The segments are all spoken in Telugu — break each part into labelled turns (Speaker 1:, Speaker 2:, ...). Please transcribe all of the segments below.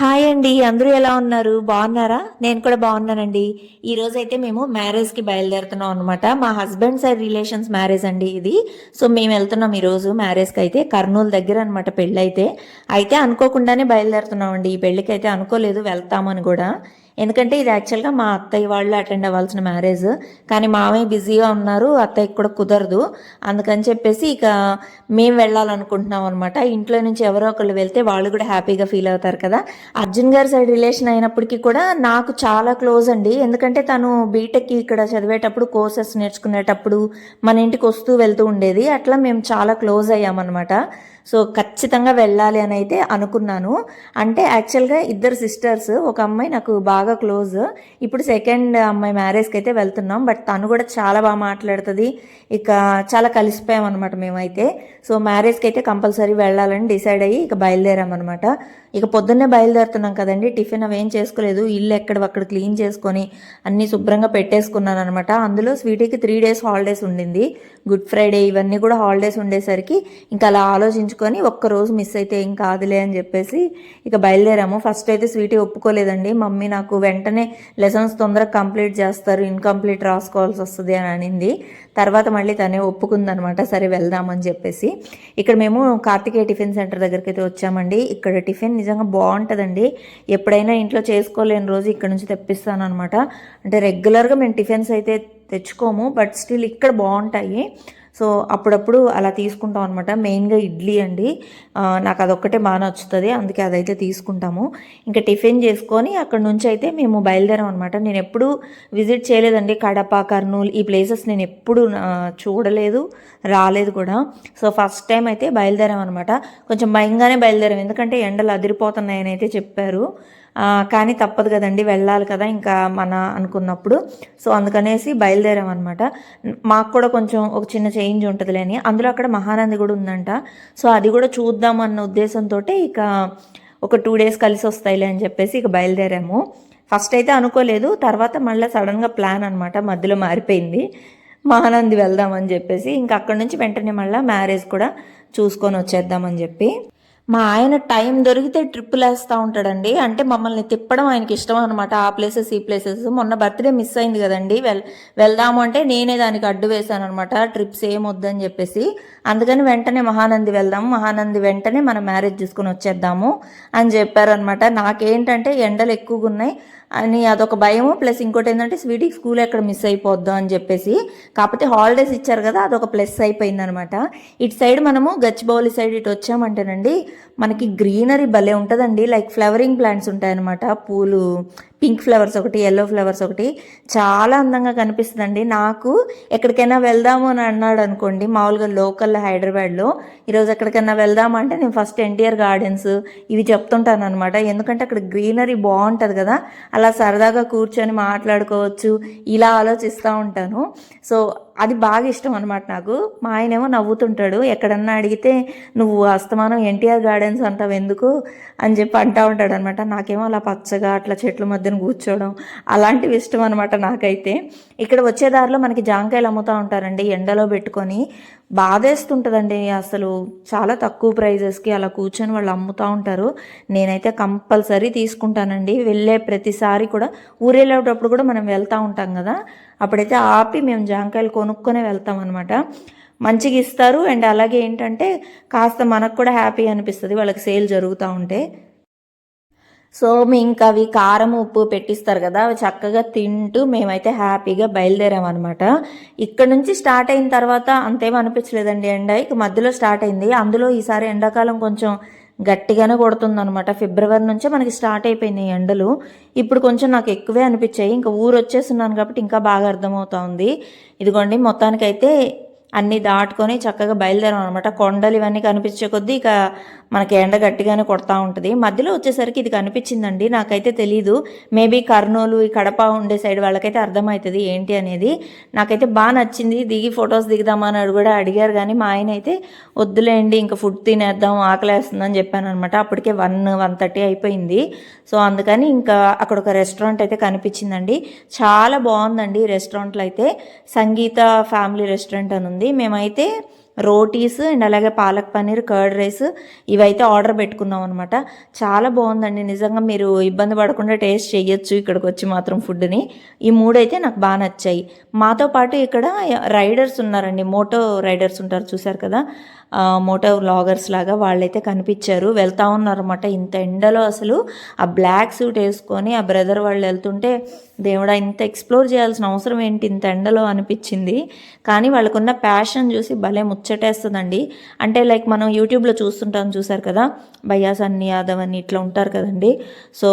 Speaker 1: హాయ్ అండి అందరూ ఎలా ఉన్నారు? బాగున్నారా? నేను కూడా బాగున్నానండి. ఈ రోజు అయితే మేము మ్యారేజ్కి బయలుదేరుతున్నాం అనమాట మా హస్బెండ్ సైడ్ రిలేషన్స్ మ్యారేజ్ అండి ఇది. సో మేము వెళ్తున్నాం ఈరోజు మ్యారేజ్కి అయితే. కర్నూలు దగ్గర అనమాట పెళ్ళి అయితే అయితే అనుకోకుండానే బయలుదేరుతున్నాం అండి ఈ పెళ్ళికి అయితే అనుకోలేదు వెళ్తామని కూడా. ఎందుకంటే ఇది యాక్చువల్గా మా అత్తయ్య వాళ్ళు అటెండ్ అవ్వాల్సిన మ్యారేజ్ కానీ మామయ్య బిజీగా ఉన్నారు అత్తయ్యకి కూడా కుదరదు. అందుకని చెప్పేసి ఇక మేము వెళ్ళాలనుకుంటున్నాం అనమాట ఇంట్లో నుంచి ఎవరో ఒకళ్ళు వెళ్తే వాళ్ళు కూడా హ్యాపీగా ఫీల్ అవుతారు కదా. అర్జున్ గారి సైడ్ రిలేషన్ అయినప్పటికీ కూడా నాకు చాలా క్లోజ్ అండి. ఎందుకంటే తను బీటెక్ ఇక్కడ చదివేటప్పుడు కోర్సెస్ నేర్చుకునేటప్పుడు మన ఇంటికి వస్తూ వెళ్తూ ఉండేది. అట్లా మేము చాలా క్లోజ్ అయ్యామన్నమాట సో ఖచ్చితంగా వెళ్ళాలి అని అయితే అనుకున్నాను. అంటే యాక్చువల్గా ఇద్దరు సిస్టర్స్ ఒక అమ్మాయి నాకు బాగా క్లోజ్ ఇప్పుడు సెకండ్ అమ్మాయి మ్యారేజ్కి అయితే వెళ్తున్నాం. బట్ తను కూడా చాలా బాగా మాట్లాడుతుంది. ఇక చాలా కలిసిపోయాం అనమాట మేమైతే సో మ్యారేజ్కి అయితే కంపల్సరీ వెళ్ళాలని డిసైడ్ అయ్యి ఇక బయలుదేరామన్నమాట. ఇక పొద్దున్నే బయలుదేరుతున్నాం కదండి. టిఫిన్ అవి ఏం చేసుకోలేదు. ఇల్లు ఎక్కడ అక్కడ క్లీన్ చేసుకొని అన్నీ శుభ్రంగా పెట్టేసుకున్నాను అనమాట అందులో స్వీటీకి త్రీ డేస్ హాలిడేస్ ఉండింది. గుడ్ ఫ్రైడే ఇవన్నీ కూడా హాలిడేస్ ఉండేసరికి ఇంకా అలా ఆలోచించుకొని ఒక్క రోజు మిస్ అయితే ఏం కాదులే అని చెప్పేసి ఇక బయలుదేరాము. ఫస్ట్ అయితే స్వీటీ ఒప్పుకోలేదండి. మమ్మీ నాకు వెంటనే లెసన్స్ తొందరగా కంప్లీట్ చేస్తారు ఇన్కంప్లీట్ రాసుకోవాల్సి వస్తుంది అని అనింది. తర్వాత మళ్ళీ తనే ఒప్పుకుందనమాట. సరే వెళ్దామని చెప్పేసి. ఇక్కడ మేము కార్తికేయ టిఫిన్ సెంటర్ దగ్గరికి అయితే వచ్చామండి. ఇక్కడ టిఫిన్ నిజంగా బాగుంటుందండి. ఎప్పుడైనా ఇంట్లో చేసుకోలేని రోజు ఇక్కడ నుంచి తెప్పిస్తాను అనమాట అంటే రెగ్యులర్గా మేము టిఫిన్స్ అయితే తెచ్చుకోము బట్ స్టిల్ ఇక్కడ బాగుంటాయి. సో అప్పుడప్పుడు అలా తీసుకుంటాం అనమాట మెయిన్గా ఇడ్లీ అండి. నాకు అదొక్కటే బాగా నచ్చుతుంది. అందుకే అదైతే తీసుకుంటాము. ఇంకా టిఫిన్ చేసుకొని అక్కడ నుంచి అయితే మేము బయలుదేరాం అనమాట నేను ఎప్పుడు విజిట్ చేయలేదండి. కడప కర్నూలు ఈ ప్లేసెస్ నేను ఎప్పుడు చూడలేదు రాలేదు కూడా. సో ఫస్ట్ టైం అయితే బయలుదేరాం అనమాట కొంచెం భయంగానే బయలుదేరాం. ఎందుకంటే ఎండలు అదిరిపోతున్నాయని అయితే చెప్పారు. కానీ తప్పదు కదండి వెళ్ళాలి కదా ఇంకా మన అనుకున్నప్పుడు. సో అందుకనేసి బయలుదేరామన్నమాట మాకు కూడా కొంచెం ఒక చిన్న చేంజ్ ఉంటుందిలే అని. అందులో అక్కడ మహానంది కూడా ఉందంట. సో అది కూడా చూద్దాం అన్న ఉద్దేశంతో ఇక ఒక టూ డేస్ కలిసి వస్తాయిలే అని చెప్పేసి ఇక బయలుదేరాము. ఫస్ట్ అయితే అనుకోలేదు తర్వాత మళ్ళీ సడన్గా ప్లాన్ అనమాట మధ్యలో మారిపోయింది. మహానంది వెళ్దామని చెప్పేసి ఇంకా అక్కడ నుంచి వెంటనే మళ్ళీ మ్యారేజ్ కూడా చూసుకొని వచ్చేద్దామని చెప్పి. మా ఆయన టైం దొరికితే ట్రిప్పులు వేస్తూ ఉంటాడండి. అంటే మమ్మల్ని తిప్పడం ఆయనకి ఇష్టం అనమాట ఆ ప్లేసెస్ ఈ ప్లేసెస్. మొన్న బర్త్డే మిస్ అయింది కదండి. వెల్ వెళ్దాము అంటే నేనే దానికి అడ్డు వేశాను అనమాట ట్రిప్స్ ఏం వద్దని చెప్పేసి. అందుకని వెంటనే మహానంది వెళ్దాము మహానంది వెంటనే మనం మ్యారేజ్ చూసుకొని వచ్చేద్దాము అని చెప్పారనమాట నాకేంటంటే ఎండలు ఎక్కువగా ఉన్నాయి. అని అదొక భయము. ప్లస్ ఇంకోటి ఏంటంటే స్వీటీకి స్కూల్ ఎక్కడ మిస్ అయిపోద్దాం అని చెప్పేసి. కాకపోతే హాలిడేస్ ఇచ్చారు కదా అదొక ప్లస్ అయిపోయింది అనమాట ఇటు సైడ్ మనము గచ్చిబౌలి సైడ్ ఇటు వచ్చామంటేనండి మనకి గ్రీనరీ భలే ఉంటుందండి. లైక్ ఫ్లవరింగ్ ప్లాంట్స్ ఉంటాయన్నమాట పూలు పింక్ ఫ్లవర్స్ ఒకటి ఎల్లో ఫ్లవర్స్ ఒకటి. చాలా అందంగా కనిపిస్తుందండి. నాకు ఎక్కడికైనా వెళ్దాము అని అన్నాడు అనుకోండి మామూలుగా లోకల్ హైదరాబాద్లో ఈరోజు ఎక్కడికైనా వెళ్దాము అంటే నేను ఫస్ట్ ఎన్టీఆర్ గార్డెన్స్ ఇవి చెప్తుంటాను అనమాట ఎందుకంటే అక్కడ గ్రీనరీ బాగుంటుంది కదా అలా సరదాగా కూర్చొని మాట్లాడుకోవచ్చు ఇలా ఆలోచిస్తూ ఉంటాను. సో అది బాగా ఇష్టం అనమాట నాకు. మా ఆయనేమో నవ్వుతుంటాడు ఎక్కడన్నా అడిగితే నువ్వు అస్తమానం ఎన్టీఆర్ గార్డెన్స్ అంటావు ఎందుకు? అని చెప్పి అంటూ ఉంటాడు అనమాట నాకేమో అలా పచ్చగా అట్లా చెట్ల మధ్యన కూర్చోవడం అలాంటివి ఇష్టం అనమాట నాకైతే. ఇక్కడ వచ్చే దారిలో మనకి జాంకాయలు అమ్ముతూ ఉంటారండి ఎండలో పెట్టుకొని. బాధేస్తుంటుందండి. అసలు చాలా తక్కువ ప్రైజెస్కి అలా కూర్చొని వాళ్ళు అమ్ముతూ ఉంటారు. నేనైతే కంపల్సరీ తీసుకుంటానండి. వెళ్ళే ప్రతిసారి కూడా ఊరేళ్ళేటప్పుడు కూడా మనం వెళ్తూ ఉంటాం కదా. అప్పుడైతే ఆపి మేము జాంకాయలు కొనుక్కొనే వెళ్తాం అనమాట మంచిగా ఇస్తారు. అండ్ అలాగే ఏంటంటే కాస్త మనకు కూడా హ్యాపీ అనిపిస్తుంది. వాళ్ళకి సేల్ జరుగుతూ ఉంటే. సో ఇంకా అవి కారం ఉప్పు పెట్టిస్తారు కదా అవి చక్కగా తింటూ మేమైతే హ్యాపీగా బయలుదేరామన్నమాట. ఇక్కడ నుంచి స్టార్ట్ అయిన తర్వాత అంతేమీ అనిపించలేదండి ఎండ. ఇక మధ్యలో స్టార్ట్ అయింది. అందులో ఈసారి ఎండాకాలం కొంచెం గట్టిగానే కొడుతుంది అనమాట ఫిబ్రవరి నుంచే మనకి స్టార్ట్ అయిపోయినాయి ఎండలు. ఇప్పుడు కొంచెం నాకు ఎక్కువే అనిపించాయి. ఇంకా ఊరు వచ్చేస్తున్నాను కాబట్టి ఇంకా బాగా అర్థమవుతా ఉంది ఇదిగోండి మొత్తానికైతే అన్నీ దాటుకొని చక్కగా బయలుదేరాం అనమాట కొండలు ఇవన్నీ కనిపించే కొద్దీ ఇక మనకి ఎండ గట్టిగానే కొడతా ఉంటుంది. మధ్యలో వచ్చేసరికి ఇది కనిపించిందండి. నాకైతే తెలీదు. మేబీ కర్నూలు ఈ కడప ఉండే సైడ్ వాళ్ళకైతే అర్థమవుతుంది ఏంటి అనేది. నాకైతే బాగా నచ్చింది. దిగి ఫొటోస్ దిగుదామని అడు కూడా అడిగారు కానీ మా ఆయన అయితే వద్దులేండి ఇంకా ఫుడ్ తినేద్దాం ఆకలేస్తుందని చెప్పాను అనమాట అప్పటికే వన్ వన్ థర్టీ అయిపోయింది. సో అందుకని ఇంకా అక్కడ ఒక రెస్టారెంట్ అయితే కనిపించిందండి. చాలా బాగుందండి రెస్టారెంట్లో అయితే. సంగీత ఫ్యామిలీ రెస్టారెంట్ అని ఉంది. మేమైతే రోటీస్ అండ్ అలాగే పాలక్ పన్నీర్ కర్డ్ రైస్ ఇవైతే ఆర్డర్ పెట్టుకున్నాం అనమాట చాలా బాగుందండి. నిజంగా మీరు ఇబ్బంది పడకుండా టేస్ట్ చేయొచ్చు ఇక్కడికి వచ్చి మాత్రం ఫుడ్ని. ఈ మూడైతే నాకు బాగా నచ్చాయి. మాతో పాటు ఇక్కడ రైడర్స్ ఉన్నారండి. మోటో రైడర్స్ ఉంటారు చూసారు కదా? మోటో వ్లాగర్స్ లాగా వాళ్ళైతే కనిపించారు. వెళ్తా ఉన్నారన్నమాట. ఇంత ఎండలో అసలు ఆ బ్లాక్ సూట్ వేసుకొని ఆ బ్రదర్ వాళ్ళు వెళ్తుంటే దేవుడా ఇంత ఎక్స్ప్లోర్ చేయాల్సిన అవసరం ఏంటి? ఇంత ఎండలో అనిపించింది. కానీ వాళ్ళకున్న ప్యాషన్ చూసి భలే ముచ్చటేస్తుందండి. అంటే లైక్ మనం యూట్యూబ్లో చూస్తుంటాం చూసారు కదా భయాస్ అన్ని యాదవ్ అని ఇట్లా ఉంటారు కదండి. సో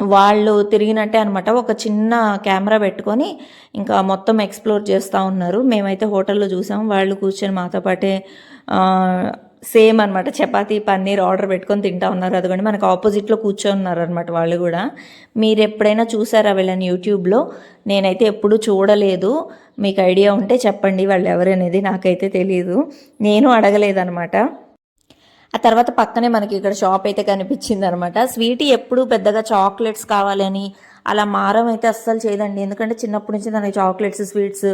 Speaker 1: వాళ్ళు తిరిగినట్టే అనమాట ఒక చిన్న కెమెరా పెట్టుకొని ఇంకా మొత్తం ఎక్స్ప్లోర్ చేస్తూ ఉన్నారు. మేమైతే హోటల్లో చూసాం. వాళ్ళు కూర్చొని మాతో పాటే సేమ్ అనమాట చపాతీ పన్నీర్ ఆర్డర్ పెట్టుకొని తింటా ఉన్నారు. అదిగోండి మనకు ఆపోజిట్లో కూర్చోన్నారు ఉన్నారు అనమాట వాళ్ళు కూడా. మీరు ఎప్పుడైనా చూసారా వీళ్ళని యూట్యూబ్లో నేనైతే ఎప్పుడూ చూడలేదు. మీకు ఐడియా ఉంటే చెప్పండి వాళ్ళు ఎవరనేది నాకైతే తెలియదు నేను అడగలేదనమాట ఆ తర్వాత పక్కనే మనకి ఇక్కడ షాప్ అయితే కనిపించింది అనమాట స్వీటీ ఎప్పుడు పెద్దగా చాక్లెట్స్ కావాలని అలా మారం అయితే అస్సలు చేయదండి. ఎందుకంటే చిన్నప్పటి నుంచి దానికి చాక్లెట్స్ స్వీట్స్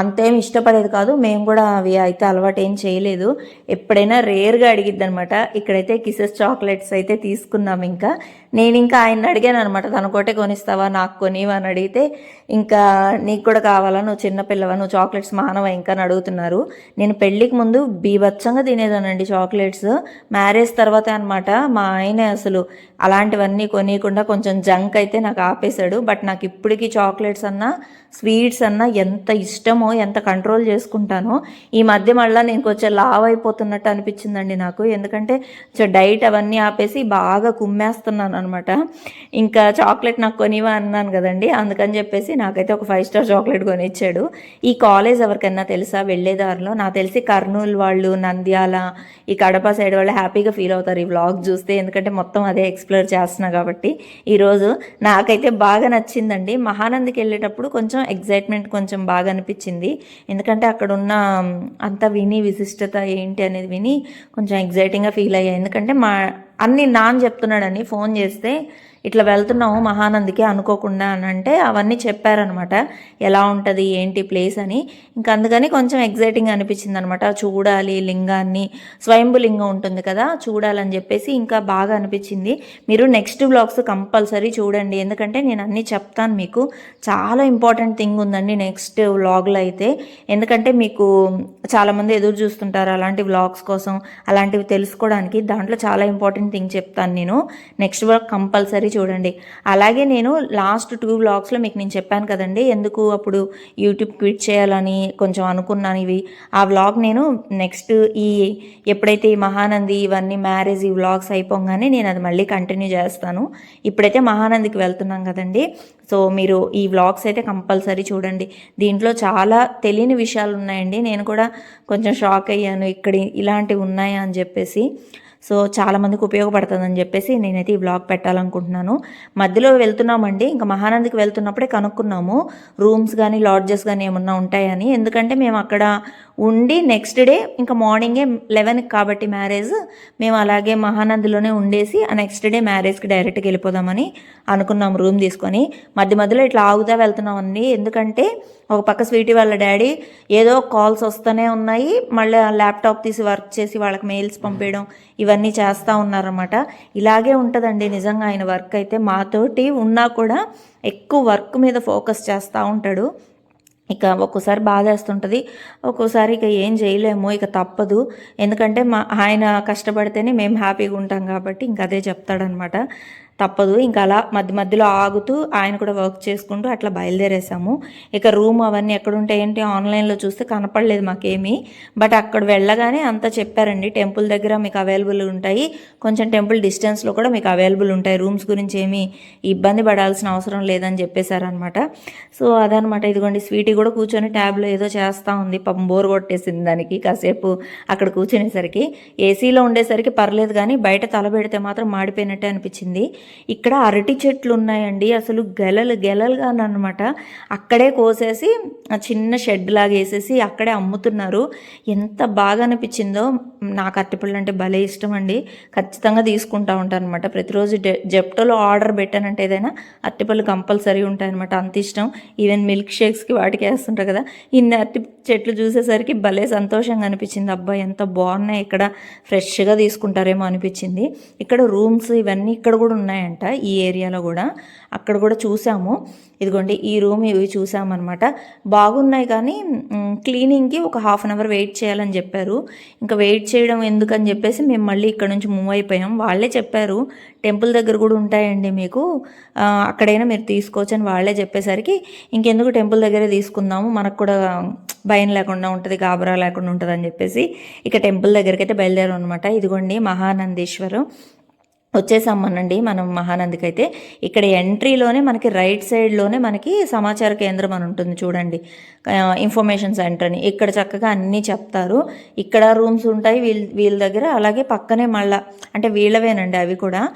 Speaker 1: అంతేం ఇష్టపడేది కాదు. మేము కూడా అవి అయితే అలవాటు ఏం చేయలేదు. ఎప్పుడైనా రేర్గా అడిగిద్ది అనమాట ఇక్కడైతే కిసెస్ చాక్లెట్స్ అయితే తీసుకున్నాం ఇంకా. నేను ఇంకా ఆయన అడిగాను అనమాట తనకోటే కొనిస్తావా? నాకు కొనివా అని అడిగితే ఇంకా నీకు కూడా కావాలా? నువ్వు చిన్నపిల్లవా నువ్వు చాక్లెట్స్ మానవా? ఇంకా అని అడుగుతున్నారు. నేను పెళ్ళికి ముందు బీభత్సంగా తినేదానండి చాక్లెట్స్. మ్యారేజ్ తర్వాత అనమాట మా ఆయన అసలు అలాంటివన్నీ కొనియకుండా కొంచెం జంక్ అయితే నాకు ఆపేశాడు. బట్ నాకు ఇప్పటికీ చాక్లెట్స్ అన్నా స్వీట్స్ అన్నా ఎంత ఇష్టమో ఎంత కంట్రోల్ చేసుకుంటానో ఈ మధ్య మళ్ళీ నేను కొంచెం లావ్ అయిపోతున్నట్టు అనిపించిందండి నాకు. ఎందుకంటే కొంచెం డైట్ అవన్నీ ఆపేసి బాగా కుమ్మేస్తున్నాను అనమాట ఇంకా చాక్లెట్ నాకు కొనివా అన్నాను కదండి. అందుకని చెప్పేసి నాకైతే ఒక ఫైవ్ స్టార్ చాక్లెట్ కొనిచ్చాడు. ఈ కాలేజ్ ఎవరికైనా తెలుసా? వెళ్ళేదారిలో. నాకు తెలిసి కర్నూలు వాళ్ళు నంద్యాల ఈ కడప సైడ్ వాళ్ళు హ్యాపీగా ఫీల్ అవుతారు ఈ వ్లాగ్ చూస్తే. ఎందుకంటే మొత్తం అదే ఎక్స్ప్లోర్ చేస్తున్నా కాబట్టి. ఈరోజు నాకైతే బాగా నచ్చిందండి. మహానందికి వెళ్ళేటప్పుడు కొంచెం ఎగ్జైట్మెంట్ కొంచెం బాగా అనిపించింది. ఎందుకంటే అక్కడ ఉన్న అంత విని విశిష్టత ఏంటి అనేది విని కొంచెం ఎగ్జైటింగ్గా ఫీల్ అయ్యాయి ఎందుకంటే మా అన్ని నాన్న చెప్తున్నాడని ఫోన్ చేస్తే ఇట్లా వెళ్తున్నాము మహానందికి అనుకోకుండా అని అంటే అవన్నీ చెప్పారనమాట. ఎలా ఉంటుంది ఏంటి ప్లేస్ అని. ఇంకా అందుకని కొంచెం ఎగ్జైటింగ్ అనిపించింది అనమాట చూడాలి లింగాన్ని. స్వయంభు లింగం ఉంటుంది కదా చూడాలని చెప్పేసి ఇంకా బాగా అనిపించింది. మీరు నెక్స్ట్ బ్లాగ్స్ కంపల్సరీ చూడండి. ఎందుకంటే నేను అన్నీ చెప్తాను మీకు. చాలా ఇంపార్టెంట్ థింగ్ ఉందండి నెక్స్ట్ వ్లాగ్లో అయితే. ఎందుకంటే మీకు చాలామంది ఎదురు చూస్తుంటారు అలాంటి వ్లాగ్స్ కోసం అలాంటివి తెలుసుకోవడానికి. దాంట్లో చాలా ఇంపార్టెంట్ థింగ్ చెప్తాను నేను. నెక్స్ట్ వర్క్ కంపల్సరీ చూడండి. అలాగే నేను లాస్ట్ టూ వ్లాగ్స్లో మీకు నేను చెప్పాను కదండి ఎందుకు అప్పుడు యూట్యూబ్ క్విట్ చేయాలని కొంచెం అనుకున్నాను ఇవి. ఆ వ్లాగ్ నేను నెక్స్ట్ ఈ ఎప్పుడైతే ఈ మహానంది ఇవన్నీ మ్యారేజ్ ఈ వ్లాగ్స్ అయిపోగానే నేను అది మళ్ళీ కంటిన్యూ చేస్తాను. ఇప్పుడైతే మహానందికి వెళ్తున్నాం కదండి. సో మీరు ఈ వ్లాగ్స్ అయితే కంపల్సరీ చూడండి. దీంట్లో చాలా తెలియని విషయాలు ఉన్నాయండి. నేను కూడా కొంచెం షాక్ అయ్యాను. ఇక్కడ ఇలాంటివి ఉన్నాయా అని చెప్పేసి. సో చాలామందికి ఉపయోగపడుతుందని చెప్పేసి నేనైతే ఈ వ్లాగ్ పెట్టాలనుకుంటున్నాను. మధ్యలో వెళ్తున్నామండి. ఇంకా మహానందికి వెళ్తున్నప్పుడే కనుక్కున్నాము. రూమ్స్ కానీ లాడ్జెస్ కానీ ఏమన్నా ఉంటాయని. ఎందుకంటే మేము అక్కడ ఉండి నెక్స్ట్ డే ఇంకా మార్నింగే లెవెన్కి కాబట్టి మ్యారేజ్ మేము అలాగే మహానందిలోనే ఉండేసి ఆ నెక్స్ట్ డే మ్యారేజ్కి డైరెక్ట్గా వెళ్ళిపోదామని అనుకున్నాం రూమ్ తీసుకొని. మధ్య మధ్యలో ఇట్లా ఆగుతా వెళ్తున్నామండి. ఎందుకంటే ఒక పక్క స్వీటీ వాళ్ళ డాడీ ఏదో కాల్స్ వస్తూనే ఉన్నాయి. మళ్ళీ ల్యాప్టాప్ తీసి వర్క్ చేసి వాళ్ళకి మెయిల్స్ పంపించడం ఇవన్నీ చేస్తూ ఉన్నారన్నమాట. ఇలాగే ఉంటుందండి నిజంగా ఆయన వర్క్ అయితే మాతోటి ఉన్నా కూడా ఎక్కువ వర్క్ మీద ఫోకస్ చేస్తూ ఉంటాడు. ఇక ఒక్కోసారి బాధేస్తుంటుంది. ఒక్కోసారి ఇక ఏం చేయలేము ఇక తప్పదు. ఎందుకంటే మా ఆయన కష్టపడితేనే మేము హ్యాపీగా ఉంటాం కాబట్టి ఇంక అదే చెప్తాడనమాట తప్పదు. ఇంకా అలా మధ్య మధ్యలో ఆగుతూ ఆయన కూడా వర్క్ చేసుకుంటూ అట్లా బయలుదేరేసాము. ఇక రూమ్ అవన్నీ ఎక్కడుంటాయంటే ఆన్లైన్లో చూస్తే కనపడలేదు మాకేమీ. బట్ అక్కడ వెళ్ళగానే అంతా చెప్పారండి. టెంపుల్ దగ్గర మీకు అవైలబుల్ ఉంటాయి. కొంచెం టెంపుల్ డిస్టెన్స్లో కూడా మీకు అవైలబుల్ ఉంటాయి. రూమ్స్ గురించి ఏమీ ఇబ్బంది పడాల్సిన అవసరం లేదని చెప్పేశారనమాట సో అదనమాట ఇదిగోండి స్వీటీ కూడా కూర్చొని ట్యాబ్లో ఏదో చేస్తూ ఉంది. పాపం బోర్ కొట్టేసింది దానికి కాసేపు అక్కడ కూర్చునేసరికి. ఏసీలో ఉండేసరికి పర్లేదు కానీ బయట తల పెడితే మాత్రం మాడిపోయినట్టే అనిపించింది. ఇక్కడ అరటి చెట్లు ఉన్నాయండి. అసలు గెలలు గెలలుగా అనమాట అక్కడే కోసేసి ఆ చిన్న షెడ్ లాగా వేసేసి అక్కడే అమ్ముతున్నారు. ఎంత బాగా అనిపించిందో నాకు అరటిపళ్ళు అంటే భలే ఇష్టం అండి. ఖచ్చితంగా తీసుకుంటా ఉంటాను అనమాట ప్రతిరోజు జెప్టోలో ఆర్డర్ పెట్టానంటే ఏదైనా అరటిపళ్ళు కంపల్సరీ ఉంటాయన్నమాట. అంత ఇష్టం. ఈవెన్ మిల్క్ షేక్స్కి వాటికి వేస్తుంటారు కదా. ఇన్ని అరటి చెట్లు చూసేసరికి భలే సంతోషంగా అనిపించింది. అబ్బాయి ఎంత బాగున్నాయి. ఇక్కడ ఫ్రెష్గా తీసుకుంటారేమో అనిపించింది. ఇక్కడ రూమ్స్ ఇవన్నీ ఇక్కడ కూడా ఉన్నాయంట ఈ ఏరియాలో కూడా. అక్కడ కూడా చూసాము. ఇదిగోండి ఈ రూమ్ ఇవి చూసామన్నమాట. బాగున్నాయి కానీ క్లీనింగ్కి ఒక హాఫ్ అన్ అవర్ వెయిట్ చేయాలని చెప్పారు. ఇంకా వెయిట్ చేయడం ఎందుకని చెప్పేసి మేము మళ్ళీ ఇక్కడ నుంచి మూవ్ అయిపోయాం. వాళ్ళే చెప్పారు టెంపుల్ దగ్గర కూడా ఉంటాయండి మీకు. అక్కడైనా మీరు తీసుకోవచ్చు అని వాళ్ళే చెప్పేసరికి ఇంకెందుకు టెంపుల్ దగ్గరే తీసుకుందాము మనకు కూడా భయం లేకుండా ఉంటుంది గాబరా లేకుండా ఉంటుంది అని చెప్పేసి ఇక టెంపుల్ దగ్గరికి అయితే బయలుదేరాం అనమాట ఇదిగోండి మహానందేశ్వరం. వచ్చేసామనండి మనం మహానందికి అయితే ఇక్కడ ఎంట్రీలోనే మనకి రైట్ సైడ్లోనే మనకి సమాచార కేంద్రం అని ఉంటుంది చూడండి. ఇన్ఫర్మేషన్ సెంటర్ అని. ఇక్కడ చక్కగా అన్నీ చెప్తారు. ఇక్కడ రూమ్స్ ఉంటాయి వీళ్ళ వీళ్ళ దగ్గర. అలాగే పక్కనే మళ్ళా అంటే వీళ్ళవేనండి అవి కూడా.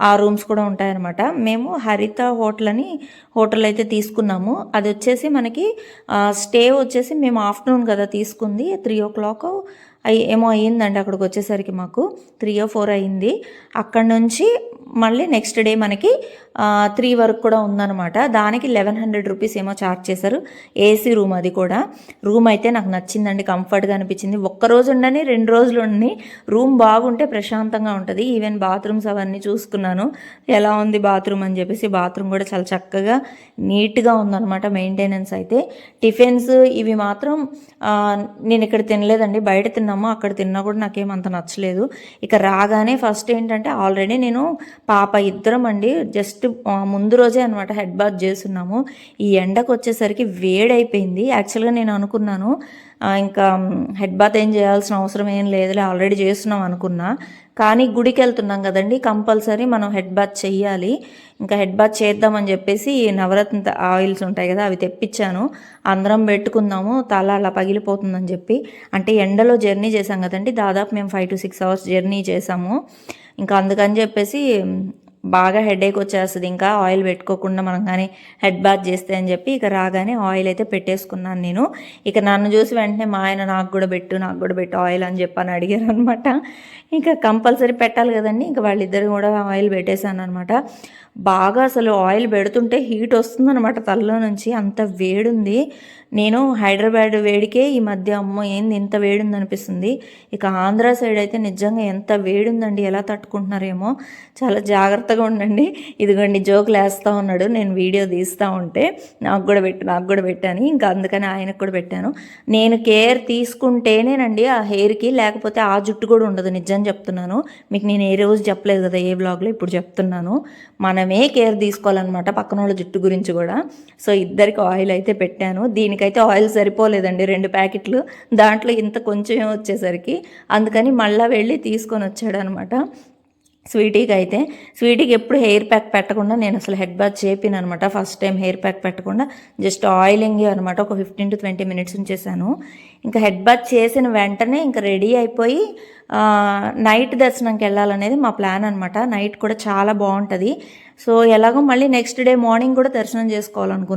Speaker 1: ఆ, రూమ్స్ కూడా ఉంటాయన్నమాట. మేము హరిత హోటల్ అని హోటల్ అయితే తీసుకున్నాము. అది వచ్చేసి మనకి స్టే వచ్చేసి మేము ఆఫ్టర్నూన్ కదా తీసుకుంది. త్రీ ఓ క్లాక్ అయ్యి ఏమో అయ్యిందండి అక్కడికి వచ్చేసరికి మాకు త్రీ ఓ ఫోర్ అయ్యింది. అక్కడ నుంచి మళ్ళీ నెక్స్ట్ డే మనకి త్రీ వరకు కూడా ఉందన్నమాట. దానికి లెవెన్ హండ్రెడ్ రూపీస్ ఏమో ఛార్జ్ చేశారు. ఏసీ రూమ్ అది కూడా. రూమ్ అయితే నాకు నచ్చిందండి కంఫర్ట్గా అనిపించింది. ఒక్క రోజు ఉండని రెండు రోజులు ఉండి రూమ్ బాగుంటే ప్రశాంతంగా ఉంటుంది. ఈవెన్ బాత్రూమ్స్ అవన్నీ చూసుకున్నాను. ఎలా ఉంది బాత్రూమ్ అని చెప్పేసి బాత్రూమ్ కూడా చాలా చక్కగా నీట్గా ఉందన్నమాట మెయింటెనెన్స్ అయితే. టిఫిన్స్ ఇవి మాత్రం నేను ఇక్కడ తినలేదండి. బయట తిన్నాము అక్కడ తిన్నా కూడా నాకేం అంత నచ్చలేదు. ఇక రాగానే ఫస్ట్ ఏంటంటే ఆల్రెడీ నేను పాప ఇద్దరం అండి జస్ట్ ముందు రోజే అనమాట హెడ్ బాత్ చేస్తున్నాము. ఈ ఎండకు వచ్చేసరికి వేడైపోయింది. యాక్చువల్గా నేను అనుకున్నాను ఇంకా హెడ్ బాత్ ఏం చేయాల్సిన అవసరం ఏం లేదులే ఆల్రెడీ చేస్తున్నాం అనుకున్నా. కానీ గుడికి వెళ్తున్నాం కదండి కంపల్సరీ మనం హెడ్ బాత్ చెయ్యాలి. ఇంకా హెడ్ బాత్ చేద్దామని చెప్పేసి నవరత్న ఆయిల్స్ ఉంటాయి కదా అవి తెప్పించాను. అందరం పెట్టుకుందాము తల అలా పగిలిపోతుందని చెప్పి. అంటే ఎండలో జర్నీ చేసాం కదండి దాదాపు మేము five to six hours journey చేసాము ఇంకా అందుకని చెప్పేసి బాగా హెడేక్ వచ్చేస్తుంది. ఇంకా ఆయిల్ పెట్టుకోకుండా మనం కానీ హెడ్ బాత్ చేస్తే అని చెప్పి ఇక రాగానే ఆయిల్ అయితే పెట్టేసుకున్నాను నేను. ఇక నన్ను చూసి వెంటనే మా ఆయన నాకు కూడా పెట్టు నాకు కూడా పెట్టు ఆయిల్ అని చెప్పని అడిగారు అనమాట ఇంకా కంపల్సరీ పెట్టాలి కదండి. ఇంకా వాళ్ళిద్దరు కూడా ఆయిల్ పెట్టేశాను అనమాట బాగా అసలు ఆయిల్ పెడుతుంటే హీట్ వస్తుందన్నమాట తలలో నుంచి. అంత వేడుంది. నేను హైదరాబాద్ వేడికే ఈ మధ్య అమ్మో ఏంది ఇంత వేడుంది అనిపిస్తుంది ఇక ఆంధ్ర సైడ్ అయితే నిజంగా ఎంత వేడుందండి ఎలా తట్టుకుంటున్నారేమో. చాలా జాగ్రత్తగా ఉండండి. ఇదిగోండి జోకులు వేస్తూ ఉన్నాడు. నేను వీడియో తీస్తూ ఉంటే నాకు కూడా పెట్టు నాకు కూడా పెట్టాను ఇంకా అందుకని ఆయనకు కూడా పెట్టాను. నేను కేర్ తీసుకుంటేనేనండి ఆ హెయిర్కి లేకపోతే ఆ జుట్టు కూడా ఉండదు. నిజం చెప్తున్నాను. మీకు నేను ఏ రోజు చెప్పలేదు కదా ఏ బ్లాగ్లో ఇప్పుడు చెప్తున్నాను. మన మనమే కేర్ తీసుకోవాలన్నమాట పక్కన వాళ్ళ జుట్టు గురించి కూడా. సో ఇద్దరికి ఆయిల్ అయితే పెట్టాను. దీనికైతే ఆయిల్ సరిపోలేదండి. రెండు ప్యాకెట్లు. దాంట్లో ఇంత కొంచెం వచ్చేసరికి. అందుకని మళ్ళీ వెళ్ళి తీసుకొని వచ్చాడనమాట స్వీటీకి అయితే స్వీటీకి ఎప్పుడు హెయిర్ ప్యాక్ పెట్టకుండా నేను అసలు హెడ్ బాత్ చేపిన అనమాట ఫస్ట్ టైం హెయిర్ ప్యాక్ పెట్టకుండా జస్ట్ ఆయిలింగ్ అనమాట. ఒక ఫిఫ్టీన్ టు ట్వంటీ మినిట్స్ ఉంచేసాను ఇంకా హెడ్ బాత్ చేసిన వెంటనే ఇంకా రెడీ అయిపోయి నైట్ దర్శనంకి వెళ్ళాలనేది మా ప్లాన్ అనమాట. నైట్ కూడా చాలా బాగుంటుంది. సో ఎలాగో మళ్ళీ నెక్స్ట్ డే మార్నింగ్ కూడా దర్శనం చేసుకోవాలనుకుంటున్నాను